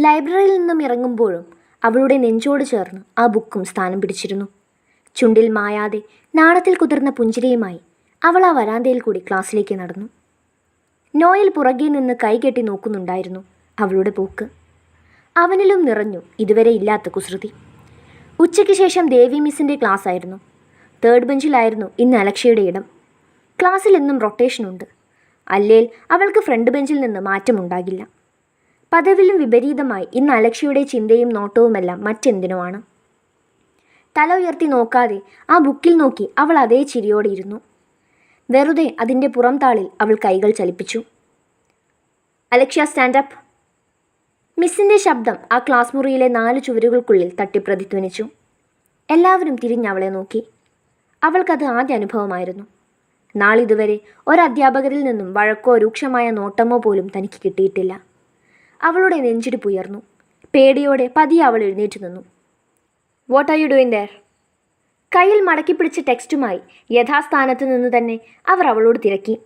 ലൈബ്രറിയിൽ നിന്നും ഇറങ്ങുമ്പോഴും അവളുടെ നെഞ്ചോട് ചേർന്ന് ആ ബുക്കും സ്ഥാനം പിടിച്ചിരുന്നു. ചുണ്ടിൽ മായാതെ നാണത്തിൽ കുതിർന്ന പുഞ്ചിരിയുമായി അവൾ ആ വരാന്തയിൽ കൂടി ക്ലാസ്സിലേക്ക് നടന്നു. നോയൽ പുറകെ നിന്ന് കൈകെട്ടി നോക്കുന്നുണ്ടായിരുന്നു അവളുടെ പോക്ക്. അവനിലും നിറഞ്ഞു ഇതുവരെ ഇല്ലാത്ത കുസൃതി. ഉച്ചയ്ക്ക് ശേഷം ദേവി മിസ്സിന്റെ ക്ലാസ് ആയിരുന്നു തേർഡ് ബെഞ്ചിലായിരുന്നു ഇന്ന് അലക്ഷയുടെ ഇടം. ക്ലാസ്സിൽ എന്നും റൊട്ടേഷനുണ്ട്. അല്ലേൽ അവൾക്ക് ഫ്രണ്ട് ബെഞ്ചിൽ നിന്ന് മാറ്റമുണ്ടാകില്ല. പദവിലും വിപരീതമായി ഇന്ന് അലക്ഷയുടെ ചിന്തയും നോട്ടവുമെല്ലാം മറ്റെന്തിനോ ആണ് തല ഉയർത്തി നോക്കാതെ ആ ബുക്കിൽ നോക്കി അവൾ അതേ ചിരിയോടെ ഇരുന്നു. വെറുതെ അതിന്റെ പുറം താളിൽ അവൾ കൈകൾ ചലിപ്പിച്ചു. അലക്ഷ്യ സ്റ്റാൻഡപ്പ് മിസ്സിന്റെ ശബ്ദം ആ ക്ലാസ് മുറിയിലെ നാല് ചുവരുകൾക്കുള്ളിൽ തട്ടി പ്രതിധ്വനിച്ചു. എല്ലാവരും തിരിഞ്ഞവളെ നോക്കി. അവൾക്കത് ആദ്യ അനുഭവമായിരുന്നു. നാളിതുവരെ ഒരധ്യാപകരിൽ നിന്നും വഴക്കോ രൂക്ഷമായ നോട്ടമോ പോലും തനിക്ക് കിട്ടിയിട്ടില്ല. അവളുടെ നെഞ്ചിടിപ്പുയർന്നു പേടിയോടെ പതിയെ അവൾ എഴുന്നേറ്റ് നിന്നു. What are you doing there കയ്യിൽ മടക്കി പിടിച്ച ടെക്സ്റ്റുമായി യഥാസ്ഥാനത്ത് നിന്ന് തന്നെ അവർ അവളോട് തിരക്കി.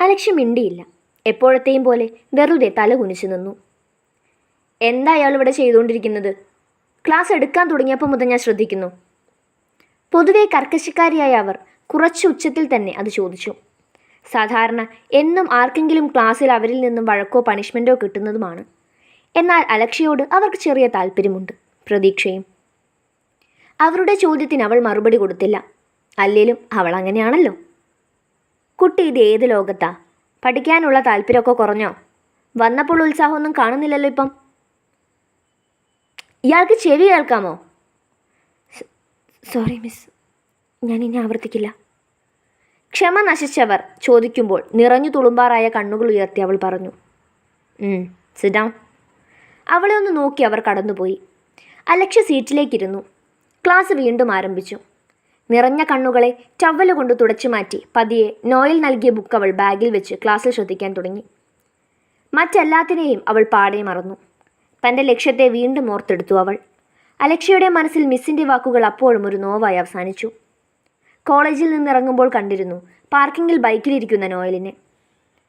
അലക്ഷ്യം മിണ്ടിയില്ല. എപ്പോഴത്തെയും പോലെ വെറുതെ തല കുനിച്ചു നിന്നു. എന്താ അയാൾ ഇവിടെ ചെയ്തുകൊണ്ടിരിക്കുന്നത്? ക്ലാസ് എടുക്കാൻ തുടങ്ങിയപ്പോൾ മുതൽ ഞാൻ ശ്രദ്ധിക്കുന്നു. പൊതുവെ കർക്കശക്കാരിയായ അവർ കുറച്ച് ഉച്ചത്തിൽ തന്നെ അത് ചോദിച്ചു. സാധാരണ എന്നും ആർക്കെങ്കിലും ക്ലാസ്സിൽ അവരിൽ നിന്നും വഴക്കോ പണിഷ്മെന്റോ കിട്ടുന്നതുമാണ്. എന്നാൽ അലക്ഷയോട് അവർക്ക് ചെറിയ താല്പര്യമുണ്ട് പ്രതീക്ഷയും. അവരുടെ ചോദ്യത്തിന് അവൾ മറുപടി കൊടുത്തില്ല. അല്ലേലും അവൾ അങ്ങനെയാണല്ലോ. കുട്ടി ഇത് ഏത് ലോകത്താ? പഠിക്കാനുള്ള താല്പര്യമൊക്കെ കുറഞ്ഞോ? വന്നപ്പോൾ ഉത്സാഹമൊന്നും കാണുന്നില്ലല്ലോ ഇപ്പം. ഇയാൾക്ക് ചെവി കേൾക്കാമോ? സോറി മിസ് ഞാൻ ഇനി ആവർത്തിക്കില്ല. ക്ഷമ നശിച്ചവർ ചോദിക്കുമ്പോൾ നിറഞ്ഞു തുളുമ്പാറായ കണ്ണുകൾ ഉയർത്തി അവൾ പറഞ്ഞു സിഡാം അവളെ ഒന്ന് നോക്കി അവർ കടന്നുപോയി. അലക്ഷ്യ സീറ്റിലേക്കിരുന്നു. ക്ലാസ് വീണ്ടും ആരംഭിച്ചു. നിറഞ്ഞ കണ്ണുകളെ ടവൽ കൊണ്ട് തുടച്ചു മാറ്റി പതിയെ നോയൽ നൽകിയ ബുക്ക് അവൾ ബാഗിൽ വെച്ച് ക്ലാസ്സിൽ ശ്രദ്ധിക്കാൻ തുടങ്ങി. മറ്റെല്ലാത്തിനെയും അവൾ പാടെ മറന്നു. തന്റെ ലക്ഷ്യത്തെ വീണ്ടും ഓർത്തെടുത്തു അവൾ. അലക്ഷയുടെ മനസ്സിൽ മിസ്സിന്റെ വാക്കുകൾ അപ്പോഴും ഒരു നോവായി അവസാനിച്ചു. കോളേജിൽ നിന്നിറങ്ങുമ്പോൾ കണ്ടിരുന്നു. പാർക്കിങ്ങിൽ ബൈക്കിലിരിക്കുന്ന നോയലിനെ.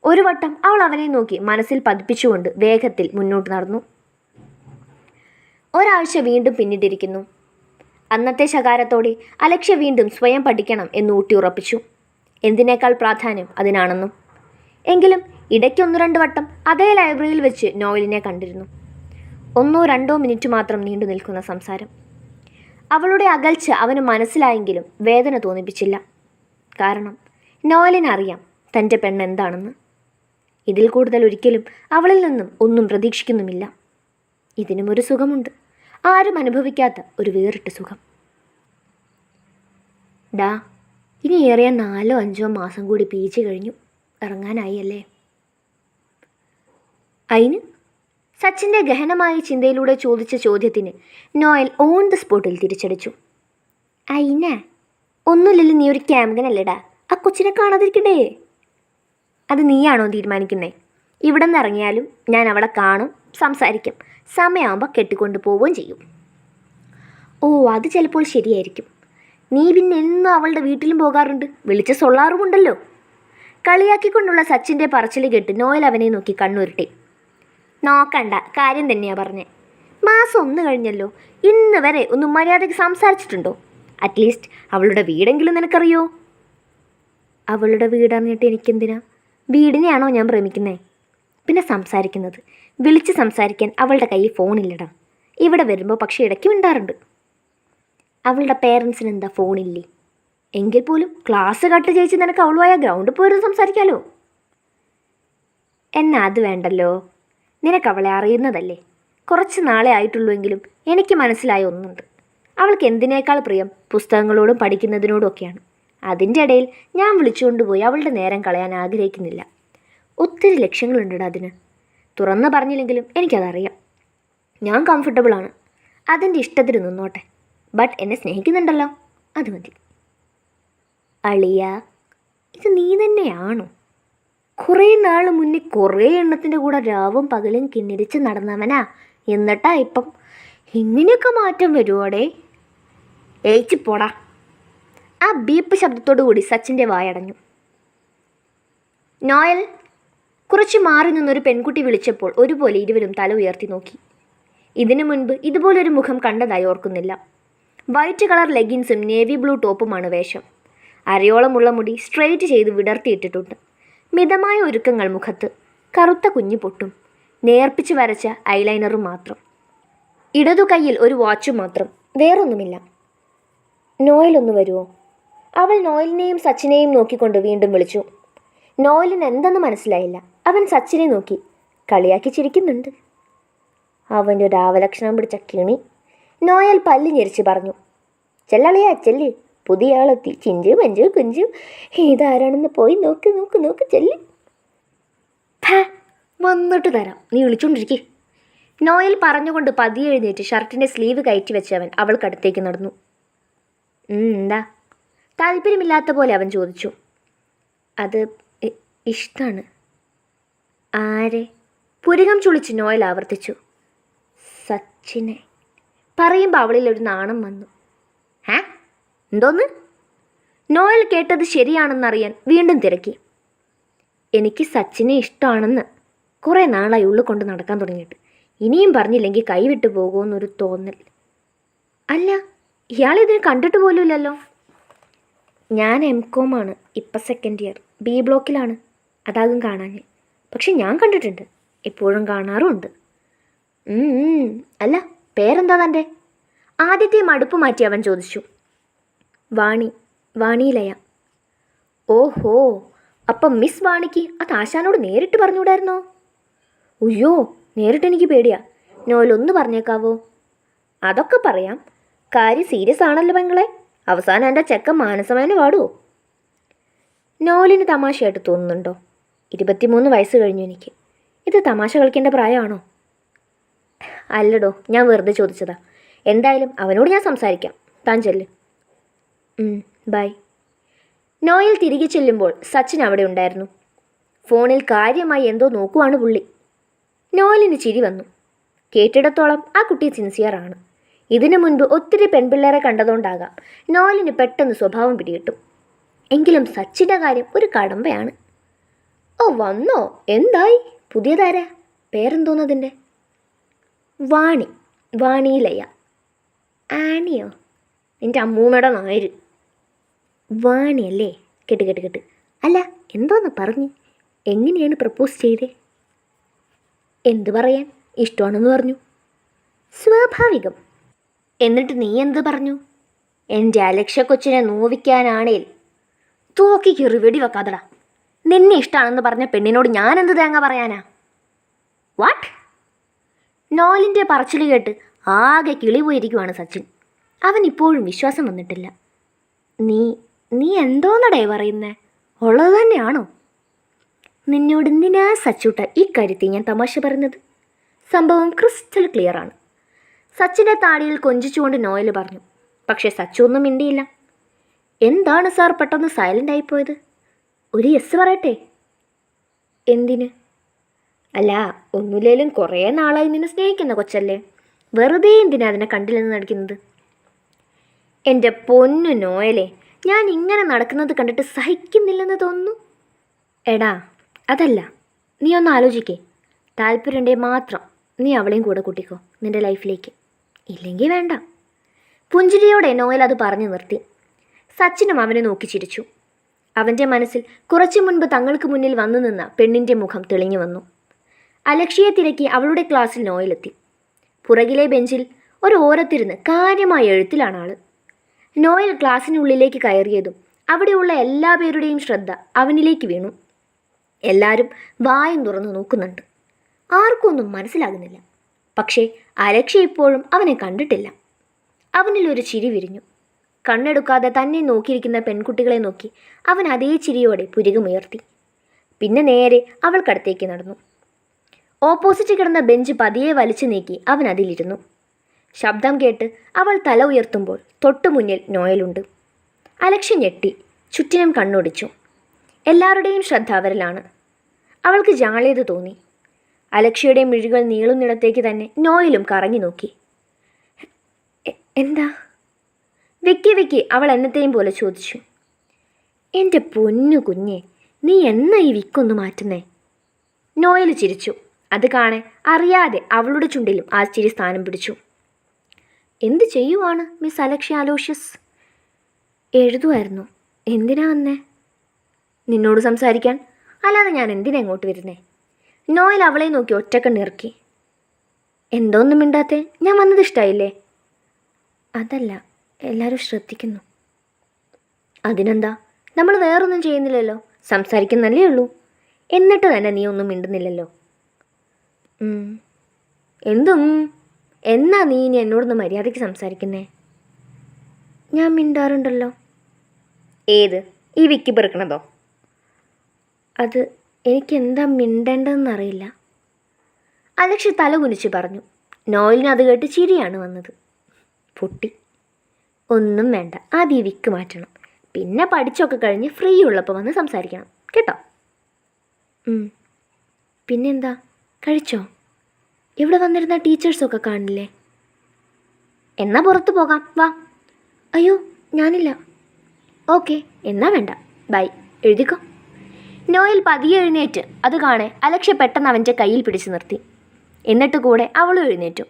ഒരു വട്ടം അവൾ അവനെ നോക്കി മനസ്സിൽ പതിപ്പിച്ചുകൊണ്ട് വേഗത്തിൽ മുന്നോട്ട് നടന്നു. ഒരാഴ്ച വീണ്ടും പിന്നിട്ടിരിക്കുന്നു. അന്നത്തെ ശകാരത്തോടെ അലക്ഷ്യ വീണ്ടും സ്വയം പഠിക്കണം എന്ന് ഊട്ടി ഉറപ്പിച്ചു. എന്തിനേക്കാൾ പ്രാധാന്യം അതിനാണെന്നും. എങ്കിലും ഇടയ്ക്ക് ഒന്ന് രണ്ട് വട്ടം അതേ ലൈബ്രറിയിൽ വെച്ച് നോവലിനെ കണ്ടിരുന്നു. ഒന്നോ രണ്ടോ മിനിറ്റ് മാത്രം നീണ്ടു നിൽക്കുന്ന സംസാരം. അവളുടെ അകൽച്ച അവന് മനസ്സിലായെങ്കിലും വേദന തോന്നിപ്പിച്ചില്ല. കാരണം നോലിനറിയാം തന്റെ പെണ്ണ് എന്താണെന്ന്. ഇതിൽ കൂടുതൽ ഒരിക്കലും അവളിൽ നിന്നും ഒന്നും പ്രതീക്ഷിക്കുന്നുമില്ല. ഇതിനും ഒരു സുഖമുണ്ട്. ആരും അനുഭവിക്കാത്ത ഒരു വേറിട്ട സുഖം. ഡാ ഇനി ഏറിയ നാലോ അഞ്ചോ മാസം കൂടി പി ജി കഴിഞ്ഞു. ഇറങ്ങാനായി അല്ലേ? അതിന് സച്ചിന്റെ ഗഹനമായ ചിന്തയിലൂടെ ചോദിച്ച ചോദ്യത്തിന് നോയൽ ഓൺ ദ സ്പോട്ടിൽ തിരിച്ചടിച്ചു. അയിന ഒന്നുമില്ലല്ലോ നീ ഒരു ക്യാമ്പനല്ലടാ. ആ കൊച്ചിനെ കാണാതിരിക്കണ്ടേ അത് നീയാണോ തീരുമാനിക്കുന്നേ? ഇവിടെ നിന്ന് ഇറങ്ങിയാലും ഞാൻ അവളെ കാണും സംസാരിക്കും. സമയമാകുമ്പോൾ കെട്ടിക്കൊണ്ട് പോവുകയും ചെയ്യും. ഓ അത് ചിലപ്പോൾ ശരിയായിരിക്കും. നീ പിന്നെ എന്നും അവളുടെ വീട്ടിലും പോകാറുണ്ട്? വിളിച്ച് സൊള്ളാറുമുണ്ടല്ലോ. കളിയാക്കിക്കൊണ്ടുള്ള സച്ചിന്റെ പറച്ചിൽ കെട്ട് നോയൽ അവനെ നോക്കി കണ്ണുരുട്ടി. നോക്കണ്ട. കാര്യം തന്നെയാണ് പറഞ്ഞത് മാസം ഒന്ന് കഴിഞ്ഞല്ലോ. ഇന്ന് വരെ ഒന്ന് മര്യാദയ്ക്ക് സംസാരിച്ചിട്ടുണ്ടോ? അറ്റ്ലീസ്റ്റ് അവളുടെ വീടെങ്കിലും നിനക്കറിയോ? അവളുടെ വീടറിഞ്ഞിട്ട് എനിക്കെന്തിനാ? വീടിനെയാണോ ഞാൻ പ്രേമിക്കുന്നേ? പിന്നെ സംസാരിക്കുന്നത്. വിളിച്ച് സംസാരിക്കാൻ അവളുടെ കയ്യിൽ ഫോണില്ലടാ. ഇവിടെ വരുമ്പോൾ പക്ഷേ ഇടയ്ക്ക് മിണ്ടാറുണ്ട്. അവളുടെ പേരൻസിന് എന്താ ഫോണില്ലേ? എങ്കിൽ പോലും ക്ലാസ് കട്ട് ചെയ്ച്ച് നിനക്ക് അവളുമായ ഗ്രൗണ്ടിൽ പോയിരുന്നു സംസാരിക്കാലോ? എന്നാ അത് വേണ്ടല്ലോ. നിനക്ക് അവളെ അറിയുന്നതല്ലേ? കുറച്ച് നാളെ ആയിട്ടുള്ളൂവെങ്കിലും എനിക്ക് മനസ്സിലായ ഒന്നുണ്ട്. അവൾക്ക് എന്തിനേക്കാൾ പ്രിയം പുസ്തകങ്ങളോടും പഠിക്കുന്നതിനോടും ഒക്കെയാണ് അതിന്റെ ഇടയിൽ ഞാൻ വിളിച്ചുകൊണ്ടുപോയി അവളുടെ നേരം കളയാൻ ആഗ്രഹിക്കുന്നില്ല. ഒത്തിരി ലക്ഷ്യങ്ങളുണ്ട് അതിന്. തുറന്ന് പറഞ്ഞില്ലെങ്കിലും എനിക്കതറിയാം. ഞാൻ കംഫർട്ടബിളാണ് അതിന്റെ ഇഷ്ടത്തിന് നിന്നോട്ടെ. ബട്ട് എന്നെ സ്നേഹിക്കുന്നുണ്ടല്ലോ. അത് മതി. അളിയ ഇത് നീ തന്നെയാണോ? കുറേ നാൾ മുന്നേ കുറേ എണ്ണത്തിന്റെ കൂടെ രാവും പകലും കിന്നിരിച്ച് നടന്നവനാ. എന്നിട്ടാ ഇപ്പം? ഇങ്ങനെയൊക്കെ മാറ്റം വരുവോടെ? ഏച്ചി പോടാ. ആ ബീപ്പ് ശബ്ദത്തോടു കൂടി സച്ചിന്റെ വായടഞ്ഞു. നോയൽ കുറച്ച് മാറി നിന്നൊരു പെൺകുട്ടി വിളിച്ചപ്പോൾ ഒരുപോലെ ഇരുവരും തല ഉയർത്തി നോക്കി. ഇതിനു മുൻപ് ഇതുപോലൊരു മുഖം കണ്ടതായി ഓർക്കുന്നില്ല. വൈറ്റ് കളർ ലെഗിൻസും നേവി ബ്ലൂ ടോപ്പുമാണ് വേഷം. അരയോളമുള്ള മുടി സ്ട്രെയിറ്റ് ചെയ്ത് വിടർത്തിയിട്ടിട്ടുണ്ട്. മിതമായ ഒരുക്കങ്ങൾ മുഖത്ത് കറുത്ത കുഞ്ഞു പൊട്ടും. നേർപ്പിച്ച് വരച്ച ഐലൈനറും മാത്രം. ഇടതു കൈയിൽ ഒരു വാച്ചും മാത്രം. വേറൊന്നുമില്ല. നോയൽ ഒന്ന് വരുമോ അവൾ നോയലിനെയും സച്ചിനെയും നോക്കിക്കൊണ്ട് വീണ്ടും വിളിച്ചു. നോയലിന് എന്തെന്ന് മനസ്സിലായില്ല. അവൻ സച്ചിനെ നോക്കി കളിയാക്കി ചിരിക്കുന്നുണ്ട്. അവന്റെ ഒരു ആവലക്ഷണം പിടിച്ച കിണി. നോയൽ പല്ല് ഞെരിച്ച് പറഞ്ഞു. ചെല്ലളിയാ ചെല്ല്. പുതിയ ആളെത്തി. ചിഞ്ചു പഞ്ചു കുഞ്ചു. ഇതാരാണെന്ന് പോയി നോക്ക് നോക്ക് നോക്ക് ചെല്ലി. വന്നിട്ട് തരാം. നീ വിളിച്ചോണ്ടിരിക്കേ. നോയൽ പറഞ്ഞുകൊണ്ട് പതിയെ എഴുന്നേറ്റ് ഷർട്ടിന്റെ സ്ലീവ് കയറ്റി വെച്ചവൻ അവൾക്കടുത്തേക്ക് നടന്നു. "ഉം, എന്താ? താല്പര്യമില്ലാത്ത പോലെ അവൻ ചോദിച്ചു. അത് ഇഷ്ടമാണ് ആരെ? പുരുകം ചുളിച്ച് നോയൽ ആവർത്തിച്ചു. സച്ചിനെ. പറയുമ്പോൾ അവളിൽ ഒരു നാണം വന്നു. ഹേ? എന്തോന്ന്? നോയൽ കേട്ടത് ശരിയാണെന്നറിയാൻ വീണ്ടും തിരക്കി. എനിക്ക് സച്ചിനെ ഇഷ്ടമാണെന്ന് കുറേ നാളായി ഉള്ളിൽ കൊണ്ട് നടക്കാൻ തുടങ്ങിയിട്ട്. ഇനിയും പറഞ്ഞില്ലെങ്കിൽ കൈവിട്ടു പോകുമെന്നൊരു തോന്നൽ. അല്ല ഇയാൾ ഇതിന് കണ്ടിട്ട് പോലുമില്ലല്ലോ ഞാൻ എം കോമാണ് ഇപ്പം സെക്കൻഡ് ഇയർ ബി ബ്ലോക്കിലാണ് അതാകും കാണാൻ പക്ഷെ ഞാൻ കണ്ടിട്ടുണ്ട്. എപ്പോഴും കാണാറുമുണ്ട്. അല്ല പേരെന്താ തന്റെ? ആദ്യത്തെ മടുപ്പ് മാറ്റി അവൻ ചോദിച്ചു. വാണി വാണിയിലയ ഓഹോ അപ്പം മിസ് വാണിക്ക് അത് ആശാനോട് നേരിട്ട് പറഞ്ഞുകൂടായിരുന്നോ? ഉയ്യോ നേരിട്ട് എനിക്ക് പേടിയാ. നോലൊന്ന് പറഞ്ഞേക്കാവോ? അതൊക്കെ പറയാം. കാര്യം സീരിയസ് ആണല്ലോ പെങ്ങളെ. അവസാനം എന്റെ ചെക്കൻ മാനസമേന പാടുവോ നോലിന് തമാശയായിട്ട് തോന്നുന്നുണ്ടോ? ഇരുപത്തിമൂന്ന് വയസ്സ് കഴിഞ്ഞു എനിക്ക്. ഇത് തമാശ കളിക്കേണ്ട പ്രായമാണോ? അല്ലടോ ഞാൻ വെറുതെ ചോദിച്ചതാ. എന്തായാലും അവനോട് ഞാൻ സംസാരിക്കാം. താൻ ചെല്ല്. ബൈ നോയൽ തിരികെ ചെല്ലുമ്പോൾ സച്ചിൻ അവിടെ ഉണ്ടായിരുന്നു. ഫോണിൽ കാര്യമായി എന്തോ നോക്കുവാണ് പുള്ളി. നോയലിന് ചിരി വന്നു. കേട്ടിടത്തോളം ആ കുട്ടി സിൻസിയറാണ് ഇതിനു മുൻപ് ഒത്തിരി പെൺപിള്ളേരെ കണ്ടതുകൊണ്ടാകാം നോയലിന് പെട്ടെന്ന് സ്വഭാവം പിടികിട്ടും. എങ്കിലും സച്ചിന്റെ കാര്യം ഒരു കടമ്പയാണ്. ഓ വന്നോ? എന്തായി? പുതിയതാരാ? പേരെന്തോന്നതിന്റെ വാണി. വാണിയിലയ്യ. ആണിയോ? എന്റെ അമ്മൂമ്മയുടെ നായര്. വാണിയല്ലേ? കേട്ട് കേട്ട് കേട്ട്. അല്ല എന്തോന്ന് പറഞ്ഞ്? എങ്ങനെയാണ് പ്രപ്പോസ് ചെയ്തേ? എന്ത് പറയാൻ? ഇഷ്ടമാണെന്ന് പറഞ്ഞു. സ്വാഭാവികം. എന്നിട്ട് നീ എന്ത് പറഞ്ഞു? എന്റെ അലക്ഷ്യ കൊച്ചിനെ നോവിക്കാനാണേൽ. തൂക്കി കീറി വെടിവെക്കാതടാ നിന്നെ ഇഷ്ടമാണെന്ന് പറഞ്ഞ പെണ്ണിനോട് ഞാൻ എന്ത് തേങ്ങ പറയാനാ? വാട്ട് നോലിന്റെ പറച്ചിൽ കേട്ട് ആകെ കിളി പോയിരിക്കുവാണ് സച്ചിൻ. അവൻ ഇപ്പോഴും വിശ്വാസം വന്നിട്ടില്ല. നീ നീ എന്തോന്നടേ പറയുന്നേ? ഉള്ളത് തന്നെയാണോ? നിന്നോട് എന്തിനാ സച്ചൂട്ട ഈ കാര്യത്തിൽ ഞാൻ തമാശ പറഞ്ഞത് സംഭവം ക്രിസ്റ്റൽ ക്ലിയറാണ് സച്ചിന്റെ താടിയിൽ കൊഞ്ചിച്ചുകൊണ്ട് നോയൽ പറഞ്ഞു. പക്ഷേ സച്ചു ഒന്നും മിണ്ടിയില്ല. എന്താണ് സാർ പെട്ടെന്ന് സൈലന്റ് ആയിപ്പോയത്? ഒരു യെസ് പറയട്ടെ? എന്തിന്? അല്ല ഒന്നുമില്ലേലും കുറേ നാളായി നിന്നെ സ്നേഹിക്കുന്ന കൊച്ചല്ലേ. വെറുതെ എന്തിനാ അതിനെ കണ്ടില്ലെന്ന് നടിക്കുന്നത്? എന്റെ പൊന്നു നോയലെ ഞാൻ ഇങ്ങനെ നടക്കുന്നത് കണ്ടിട്ട് സഹിക്കുന്നില്ലെന്ന് തോന്നുന്നു. എടാ അതല്ല. നീ ഒന്ന് ആലോചിക്കേ. താല്പര്യമുണ്ടേ മാത്രം നീ അവളെയും കൂടെ കൂട്ടിക്കോ നിന്റെ ലൈഫിലേക്ക്. ഇല്ലെങ്കിൽ വേണ്ട. പുഞ്ചിരിയോടെ നോയൽ അത് പറഞ്ഞു നിർത്തി. സച്ചിനും അവനെ നോക്കി ചിരിച്ചു. അവന്റെ മനസ്സിൽ കുറച്ചു മുൻപ് തങ്ങൾക്ക് മുന്നിൽ വന്നു നിന്ന പെണ്ണിന്റെ മുഖം തെളിഞ്ഞു വന്നു. അലക്ഷ്യയെ തിരക്കി അവളുടെ ക്ലാസ്സിൽ നോയലെത്തി പുറകിലെ ബെഞ്ചിൽ ഒരു ഓരത്തിരുന്ന് കാര്യമായ എഴുത്തിലാണ് ആൾ. നോയൽ ക്ലാസ്സിനുള്ളിലേക്ക് കയറിയതും അവിടെയുള്ള എല്ലാ പേരുടെയും ശ്രദ്ധ അവനിലേക്ക് വീണു. എല്ലാവരും വായും തുറന്നു നോക്കുന്നുണ്ട്. ആർക്കൊന്നും മനസ്സിലാകുന്നില്ല. പക്ഷേ അലക്ഷ ഇപ്പോഴും അവനെ കണ്ടിട്ടില്ല. അവനിലൊരു ചിരി വിരിഞ്ഞു. കണ്ണെടുക്കാതെ തന്നെ നോക്കിയിരിക്കുന്ന പെൺകുട്ടികളെ നോക്കി അവൻ അതേ ചിരിയോടെ പുരികമുയർത്തി. പിന്നെ നേരെ അവൾക്കടുത്തേക്ക് നടന്നു. ഓപ്പോസിറ്റ് കിടന്ന ബെഞ്ച് പതിയെ വലിച്ചു നീക്കി അവൻ അതിലിരുന്നു. ശബ്ദം കേട്ട് അവൾ തല ഉയർത്തുമ്പോൾ തൊട്ടുമുന്നിൽ നോയലുണ്ട്. അലക്ഷ്യ ഞെട്ടി ചുറ്റിനും കണ്ണോടിച്ചു. എല്ലാവരുടെയും ശ്രദ്ധ അവരിലാണ്. അവൾക്ക് ജാളിയത് തോന്നി. അലക്ഷ്യയുടെ മിഴികൾ നീളുന്നിടത്തേക്ക് തന്നെ നോയലും കറങ്ങി നോക്കി. എന്താ? വെക്കി വെക്കി അവൾ എന്നത്തെയും പോലെ ചോദിച്ചു. എന്റെ പൊന്നു കുഞ്ഞെ നീ എന്നാ ഈ വിക്കൊന്ന് മാറ്റുന്നേ? നോയൽ ചിരിച്ചു. അത് കാണെ അറിയാതെ അവളുടെ ചുണ്ടിലും ആ ചിരി സ്ഥാനം പിടിച്ചു. എന്ത് ചെയ്യുവാണ് മിസ് അലക്ഷ്യ അലോഷ്യസ്? എഴുതുമായിരുന്നു എന്തിനാ വന്നേ? നിന്നോട് സംസാരിക്കാൻ? അല്ലാതെ ഞാൻ എന്തിനാ ഇങ്ങോട്ട് വരുന്നേ? നോയൽ അവളെ നോക്കി ഒറ്റക്കണ്ണിറക്കി എന്തോന്നും മിണ്ടാത്തെ? ഞാൻ വന്നത് ഇഷ്ടമായില്ലേ അതല്ല എല്ലാവരും ശ്രദ്ധിക്കുന്നു. അതിനെന്താ? നമ്മൾ വേറൊന്നും ചെയ്യുന്നില്ലല്ലോ. സംസാരിക്കുന്നല്ലേ ഉള്ളൂ. എന്നിട്ട് തന്നെ നീ ഒന്നും മിണ്ടുന്നില്ലല്ലോ. എന്തും എന്നാ നീ ഇനി എന്നോടൊന്ന് മര്യാദയ്ക്ക് സംസാരിക്കുന്നേ? ഞാൻ മിണ്ടാറുണ്ടല്ലോ. ഏത്? ഈ വിക്കി പെറുക്കണതോ? അത് എനിക്ക് എന്താ മിണ്ടേണ്ടതെന്നറിയില്ല. അലക്ഷ തല കുനിച്ച് പറഞ്ഞു. നോയലിന് അത് കേട്ട് ചിരിയാണ് വന്നത്. പൊട്ടി. ഒന്നും വേണ്ട. ആദ്യം ഈ വിക്ക് മാറ്റണം. പിന്നെ പഠിച്ചൊക്കെ കഴിഞ്ഞ് ഫ്രീ ഉള്ളപ്പോൾ വന്ന് സംസാരിക്കണം. കേട്ടോ? പിന്നെന്താ? കഴിച്ചോ? ഇവിടെ വന്നിരുന്ന ടീച്ചേഴ്സൊക്കെ കാണില്ലേ? എന്നാ പുറത്ത് പോകാം വാ. അയ്യോ ഞാനില്ല. ഓക്കെ എന്നാ വേണ്ട. ബൈ. എഴുതിക്കോ. നോയൽ പതിയെ എഴുന്നേറ്റ്. അത് കാണെ അലക്ഷ്യ പെട്ടെന്ന് അവന്റെ കയ്യിൽ പിടിച്ചു നിർത്തി. എന്നിട്ട് കൂടെ അവളും എഴുന്നേറ്റു.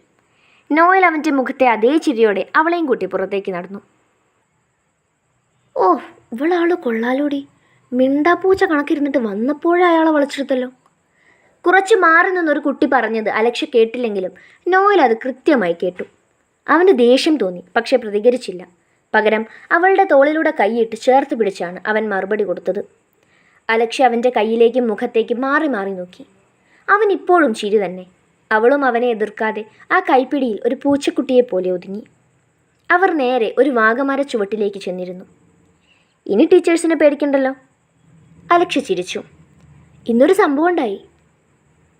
നോയൽ അവന്റെ മുഖത്തെ അതേ ചിരിയോടെ അവളെയും കൂട്ടി പുറത്തേക്ക് നടന്നു. ഓ ഇവളാൾ കൊള്ളാലോടി. മിണ്ടാപ്പൂച്ച കണക്കിരുന്നിട്ട് വന്നപ്പോഴേ അയാളെ വളച്ചെടുത്തല്ലോ. കുറച്ച് മാറി നിന്നൊരു കുട്ടി പറഞ്ഞത് അലക്ഷ്യ കേട്ടില്ലെങ്കിലും നോയൽ അത് കൃത്യമായി കേട്ടു. അവന് ദേഷ്യം തോന്നി പക്ഷെ പ്രതികരിച്ചില്ല. പകരം അവളുടെ തോളിലൂടെ കൈയിട്ട് ചേർത്ത് പിടിച്ചാണ് അവൻ മറുപടി കൊടുത്തത്. അലക്ഷ്യ അവന്റെ കയ്യിലേക്കും മുഖത്തേക്കും മാറി മാറി നോക്കി. അവൻ ഇപ്പോഴും ചിരി തന്നെ. അവളും അവനെ എതിർക്കാതെ ആ കൈപ്പിടിയിൽ ഒരു പൂച്ചക്കുട്ടിയെ പോലെ ഒതുങ്ങി. അവർ നേരെ ഒരു വാഗമര ചുവട്ടിലേക്ക് ചെന്നിരുന്നു. ഇനി ടീച്ചേഴ്സിനെ പേടിക്കണ്ടല്ലോ? അലക്ഷ്യ ചിരിച്ചു. ഇന്നൊരു സംഭവം ഉണ്ടായി.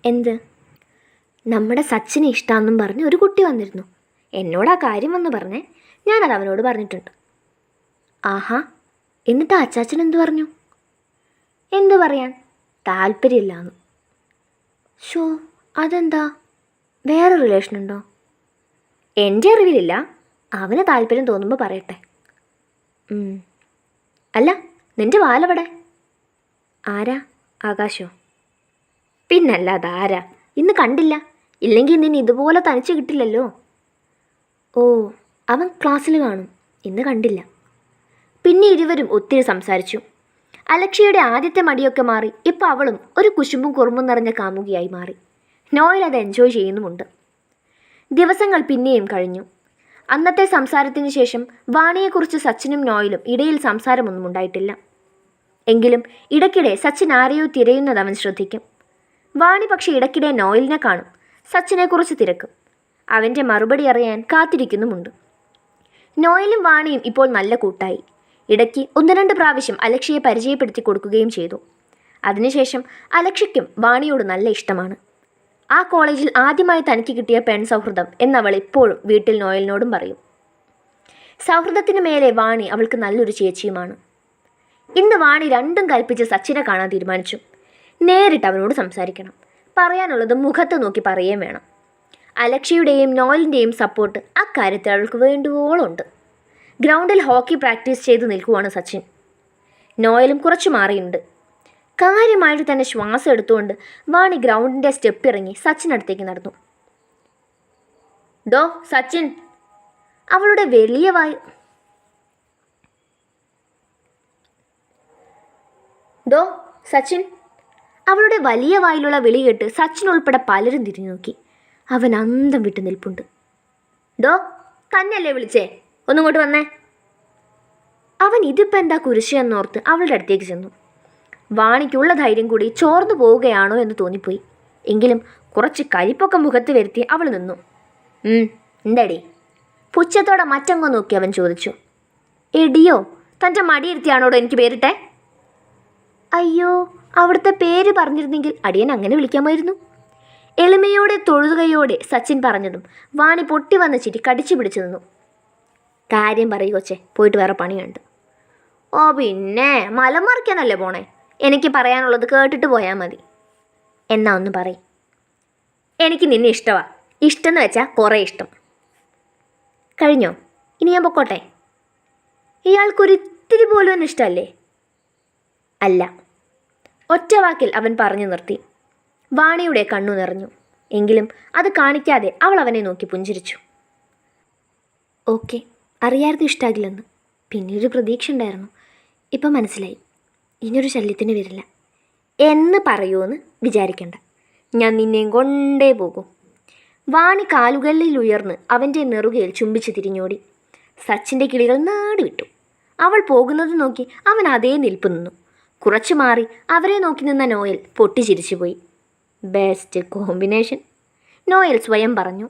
എന്ത്? നമ്മുടെ സച്ചിനെ ഇഷ്ടമാണെന്നും പറഞ്ഞ് ഒരു കുട്ടി വന്നിരുന്നു. എന്നോട് ആ കാര്യം വന്ന് പറഞ്ഞേ. ഞാനത് അവനോട് പറഞ്ഞിട്ടുണ്ട്. ആഹാ എന്നിട്ട് അച്ചാച്ചൻ എന്തു പറഞ്ഞു? എന്തു പറയാൻ? താല്പര്യമില്ലാന്ന്. ഷോ അതെന്താ? വേറെ റിലേഷൻ ഉണ്ടോ? എന്റെ അറിവിലില്ല. അവന് താല്പര്യം തോന്നുമ്പോൾ പറയട്ടെ. അല്ല നിന്റെ വാലവിടെ? ആരാ? ആകാശോ? പിന്നല്ലാതെ ആരാ? ഇന്ന് കണ്ടില്ല. ഇല്ലെങ്കിൽ നിന്നെ ഇതുപോലെ തനിച്ച് കിട്ടില്ലല്ലോ. ഓ അവൻ ക്ലാസ്സിൽ കാണും. ഇന്ന് കണ്ടില്ല. പിന്നെ ഇരുവരും ഒത്തിരി സംസാരിച്ചു. അലക്ഷയുടെ ആദ്യത്തെ മടിയൊക്കെ മാറി ഇപ്പം അവളും ഒരു കുശുമ്പും കുറുമ്പും നിറഞ്ഞ കാമുകിയായി മാറി. നോയൽ അത് എൻജോയ് ചെയ്യുന്നുമുണ്ട്. ദിവസങ്ങൾ പിന്നെയും കഴിഞ്ഞു. അന്നത്തെ സംസാരത്തിന് ശേഷം വാണിയെക്കുറിച്ച് സച്ചിനും നോയലും ഇടയിൽ സംസാരമൊന്നും ഉണ്ടായിട്ടില്ല. എങ്കിലും ഇടയ്ക്കിടെ സച്ചിൻ ആരെയോ തിരയുന്നത് അവൻ ശ്രദ്ധിക്കും. വാണി പക്ഷേ ഇടയ്ക്കിടെ നോയലിനെ കാണും. സച്ചിനെക്കുറിച്ച് തിരക്കും. അവന്റെ മറുപടി അറിയാൻ കാത്തിരിക്കുന്നുമുണ്ട്. നോയലും വാണിയും ഇപ്പോൾ നല്ല കൂട്ടായി. ഇടയ്ക്ക് ഒന്ന് രണ്ട് പ്രാവശ്യം അലക്ഷയെ പരിചയപ്പെടുത്തി കൊടുക്കുകയും ചെയ്തു. അതിനുശേഷം അലക്ഷയ്ക്കും വാണിയോട് നല്ല ഇഷ്ടമാണ്. ആ കോളേജിൽ ആദ്യമായി തനിക്ക് കിട്ടിയ പെൺ സൗഹൃദം എന്നവൾ ഇപ്പോഴും വീട്ടിൽ നോയലിനോടും പറയും. സൗഹൃദത്തിന് മേലെ വാണി അവൾക്ക് നല്ലൊരു ചേച്ചിയുമാണ്. ഇന്ന് വാണി രണ്ടും കൽപ്പിച്ച് സച്ചിനെ കാണാൻ തീരുമാനിച്ചു. നേരിട്ട് അവനോട് സംസാരിക്കണം. പറയാനുള്ളത് മുഖത്ത് നോക്കി പറയുകയും വേണം. അലക്ഷയുടെയും നോയലിന്റെയും സപ്പോർട്ട് അക്കാര്യത്തിൽ അവൾക്ക് വേണ്ടുവോളുണ്ട്. ഗ്രൗണ്ടിൽ ഹോക്കി പ്രാക്ടീസ് ചെയ്ത് നിൽക്കുവാണ് സച്ചിൻ. നോയലും കുറച്ച് മാറിയുണ്ട്. കാര്യമായിട്ട് തന്നെ ശ്വാസം എടുത്തുകൊണ്ട് വാണി ഗ്രൗണ്ടിന്റെ സ്റ്റെപ്പ് ഇറങ്ങി സച്ചിൻ അടുത്തേക്ക് നടന്നു. ഡോ സച്ചിൻ. അവളുടെ വലിയ വായു ഡോ സച്ചിൻ. അവളുടെ വലിയ വായിലുള്ള വിളി കേട്ട് സച്ചിൻ ഉൾപ്പെടെ പലരും തിരിഞ്ഞു നോക്കി. അവൻ അന്തം വിട്ടു നിൽപ്പുണ്ട്. ദോ തന്നെയല്ലേ വിളിച്ചേ? ഒന്നിങ്ങോട്ട് വന്നേ. അവൻ ഇതിപ്പോൾ എന്താ കുരിശയെന്നോർത്ത് അവളുടെ അടുത്തേക്ക് ചെന്നു. വാണിക്കുള്ള ധൈര്യം കൂടി ചോർന്നു പോവുകയാണോ എന്ന് തോന്നിപ്പോയി. എങ്കിലും കുറച്ച് കരിപ്പൊക്കെ മുഖത്ത് വരുത്തി അവൾ നിന്നു. എന്താടി പുച്ഛത്തോടെ മറ്റങ്ങോ നോക്കി അവൻ ചോദിച്ചു. എടിയോ തന്റെ മടിയിരുത്തിയാണോടോ എനിക്ക് പേരിട്ടെ? അയ്യോ അവിടുത്തെ പേര് പറഞ്ഞിരുന്നെങ്കിൽ അടിയൻ അങ്ങനെ വിളിക്കാമായിരുന്നു. എളിമയോടെ തൊഴുകയോടെ സച്ചിൻ പറഞ്ഞതും വാണി പൊട്ടി വന്ന ചിരി കടിച്ചു പിടിച്ചു നിന്നു. കാര്യം പറയൂ കൊച്ചെ പോയിട്ട് വേറെ പണിയുണ്ട്. ഓ പിന്നെ മലമറിക്കാനല്ലേ പോണേ? എനിക്ക് പറയാനുള്ളത് കേട്ടിട്ട് പോയാൽ മതി. എന്നാ ഒന്ന് പറ എനിക്ക് നിന്നെ ഇഷ്ടമാ ഇഷ്ടം എന്ന് വെച്ചാൽ കുറേ ഇഷ്ടം. കഴിഞ്ഞോ? ഇനി ഞാൻ പൊക്കോട്ടെ? ഇയാൾക്കൊരിത്തിരി പോലും ഇഷ്ടമല്ലേ അല്ല. ഒറ്റ വാക്കിൽ അവൻ പറഞ്ഞു നിർത്തി. വാണിയുടെ കണ്ണു നിറഞ്ഞു. എങ്കിലും അത് കാണിക്കാതെ അവൾ അവനെ നോക്കി പുഞ്ചിരിച്ചു. ഓക്കെ അറിയാതെ ഇഷ്ടാകില്ലെന്ന്. പിന്നെ ഒരു പ്രതീക്ഷ ഉണ്ടായിരുന്നു. ഇപ്പം മനസ്സിലായി. ഇനിയൊരു ശല്യത്തിന് വരില്ല. എന്ന് പറയൂന്ന് വിചാരിക്കണ്ട. ഞാൻ നിന്നെയും കൊണ്ടേ പോകും. വാണി കാലുകളിൽ ഉയർന്ന് അവന്റെ നെറുകയിൽ ചുംബിച്ച് തിരിഞ്ഞോടി. സച്ചിന്റെ കിളികൾ നാട് വിട്ടു അവൾ പോകുന്നത് നോക്കി അവൻ അതേ നിൽപ്പ് നിന്നു കുറച്ചു മാറി അവരെ നോക്കി നിന്ന നോയൽ പൊട്ടിച്ചിരിച്ചുപോയി ബെസ്റ്റ് കോമ്പിനേഷൻ നോയൽ സ്വയം പറഞ്ഞു.